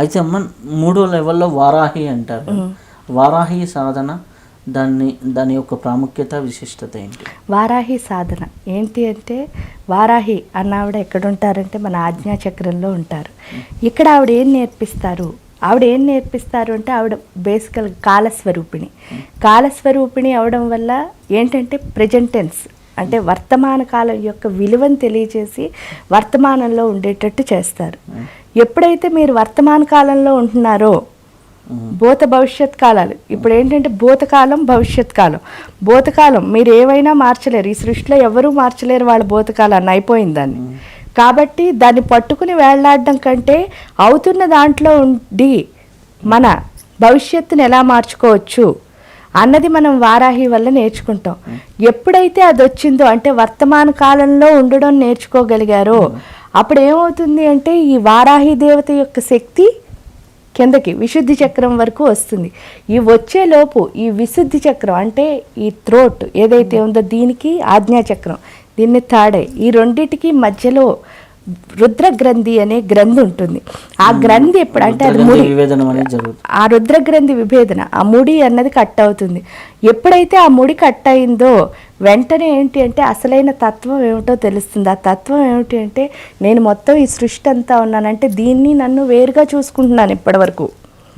అయితే అమ్మ మూడో లెవెల్లో వారాహి అంటారు. వారాహి సాధన దాన్ని దాని యొక్క ప్రాముఖ్యత విశిష్టత ఏంటి? వారాహి సాధన ఏంటి అంటే వారాహి అన్న ఆవిడ ఎక్కడ ఉంటారంటే మన ఆజ్ఞా చక్రంలో ఉంటారు. ఇక్కడ ఆవిడ ఏం నేర్పిస్తారు? ఆవిడ ఏం నేర్పిస్తారు అంటే ఆవిడ బేసికల్ కాలస్వరూపిణి. కాలస్వరూపిణి అవడం వల్ల ఏంటంటే ప్రజెంటెన్స్ అంటే వర్తమాన కాలం యొక్క విలువను తెలియజేసి వర్తమానంలో ఉండేటట్టు చేస్తారు. ఎప్పుడైతే మీరు వర్తమాన కాలంలో ఉంటున్నారో భూత భవిష్యత్ కాలాలు ఇప్పుడు ఏంటంటే భూతకాలం భవిష్యత్ కాలం. భూతకాలం మీరు ఏవైనా మార్చలేరు. ఈ సృష్టిలో ఎవరూ మార్చలేరు వాళ్ళ భూతకాలాన్ని అయిపోయింది దాన్ని. కాబట్టి దాన్ని పట్టుకుని వేళ్ళాడడం కంటే అవుతున్న దాంట్లో ఉండి మన భవిష్యత్తుని ఎలా మార్చుకోవచ్చు అన్నది మనం వారాహి వల్ల నేర్చుకుంటాం. ఎప్పుడైతే అది వచ్చిందో అంటే వర్తమాన కాలంలో ఉండడం నేర్చుకోగలిగారో అప్పుడు ఏమవుతుంది అంటే ఈ వారాహి దేవత యొక్క శక్తి కిందకి విశుద్ధి చక్రం వరకు వస్తుంది. ఈ వచ్చేలోపు ఈ విశుద్ధి చక్రం అంటే ఈ త్రోట్ ఏదైతే ఉందో దీనికి ఆజ్ఞా చక్రం. దీన్ని తాడే. ఈ రెండిటికి మధ్యలో రుద్ర గ్రంథి అనే గ్రంథి ఉంటుంది. ఆ గ్రంథి ఎప్పుడు అంటే అది ముడి. ఆ రుద్రగ్రంథి విభేదన ఆ ముడి అన్నది కట్ అవుతుంది. ఎప్పుడైతే ఆ ముడి కట్ అయిందో వెంటనే ఏంటి అంటే అసలైన తత్వం ఏమిటో తెలుస్తుంది. ఆ తత్వం ఏమిటి అంటే నేను మొత్తం ఈ సృష్టి అంతా ఉన్నానంటే దీన్ని నన్ను వేరుగా చూసుకుంటున్నాను ఇప్పటివరకు.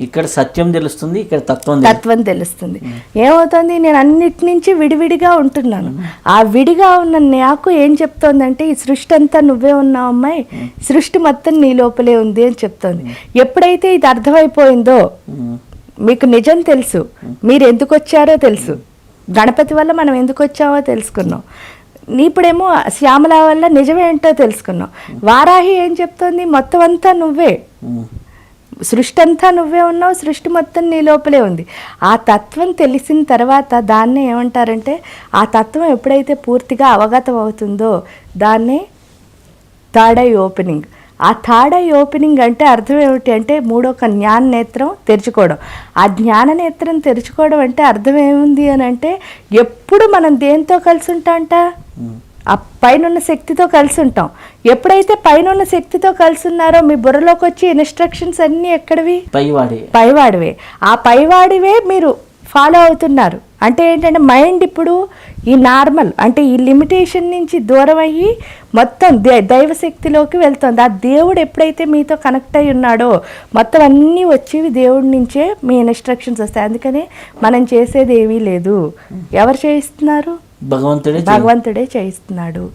ఇక్కడ సత్యం తెలుస్తుంది ఇక్కడ తత్వం తెలుస్తుంది. తత్వం తెలుస్తుంది. ఏమవుతుంది? నేను అన్నిటి నుంచి విడివిడిగా ఉంటున్నాను. ఆ విడిగా ఉన్న నాకు ఏం చెప్తోందంటే ఈ సృష్టి అంతా నువ్వే ఉన్నావు అమ్మాయి. సృష్టి మొత్తం నీ లోపలే ఉంది అని చెప్తోంది. ఎప్పుడైతే ఇది అర్థమైపోయిందో. మీకు నిజం తెలుసు. మీరు ఎందుకు వచ్చారో తెలుసు. గణపతి వల్ల మనం ఎందుకు వచ్చామో తెలుసుకున్నాం. ఇప్పుడేమో శ్యామల వల్ల నిజమేంటో తెలుసుకున్నాం. వారాహి ఏం చెప్తోంది? మొత్తం అంతా నువ్వే. సృష్టి అంతా నువ్వే ఉన్నావు సృష్టి మొత్తం నీ లోపలే ఉంది. ఆ తత్వం తెలిసిన తర్వాత దాన్నే ఏమంటారంటే ఆ తత్వం ఎప్పుడైతే పూర్తిగా అవగతం అవుతుందో దాన్నే థర్డ్ ఐ ఓపెనింగ్. ఆ థర్డ్ ఐ ఓపెనింగ్ అంటే అర్థం ఏమిటి అంటే మూడో ఒక జ్ఞాన నేత్రం తెరుచుకోవడం. ఆ జ్ఞాన నేత్రం తెరుచుకోవడం అంటే అర్థం ఏముంది అని అంటే ఎప్పుడు మనం దేంతో కలిసి ఉంటాంట? ఆ పైనున్న శక్తితో కలిసి ఉంటాం. ఎప్పుడైతే పైనున్న శక్తితో కలిసి ఉన్నారో మీ బుర్రలోకి వచ్చి ఇన్స్ట్రక్షన్స్ అన్నీ ఎక్కడివి? పైవాడి. పైవాడివే. ఆ పైవాడివే మీరు ఫాలో అవుతున్నారు. అంటే ఏంటంటే మైండ్ ఇప్పుడు ఈ నార్మల్ అంటే ఈ లిమిటేషన్ నుంచి దూరం అయ్యి మొత్తం దే- దైవశక్తిలోకి వెళ్తుంది. ఆ దేవుడు ఎప్పుడైతే మీతో కనెక్ట్ అయి ఉన్నాడో మొత్తం అన్నీ వచ్చేవి దేవుడి నుంచే మీ ఇన్స్ట్రక్షన్స్ వస్తాయి. అందుకనే మనం చేసేది ఏమీ లేదు. ఎవరు చేయిస్తున్నారు? భగవంతుడే భగవంతుడే చేయిస్తున్నాడు.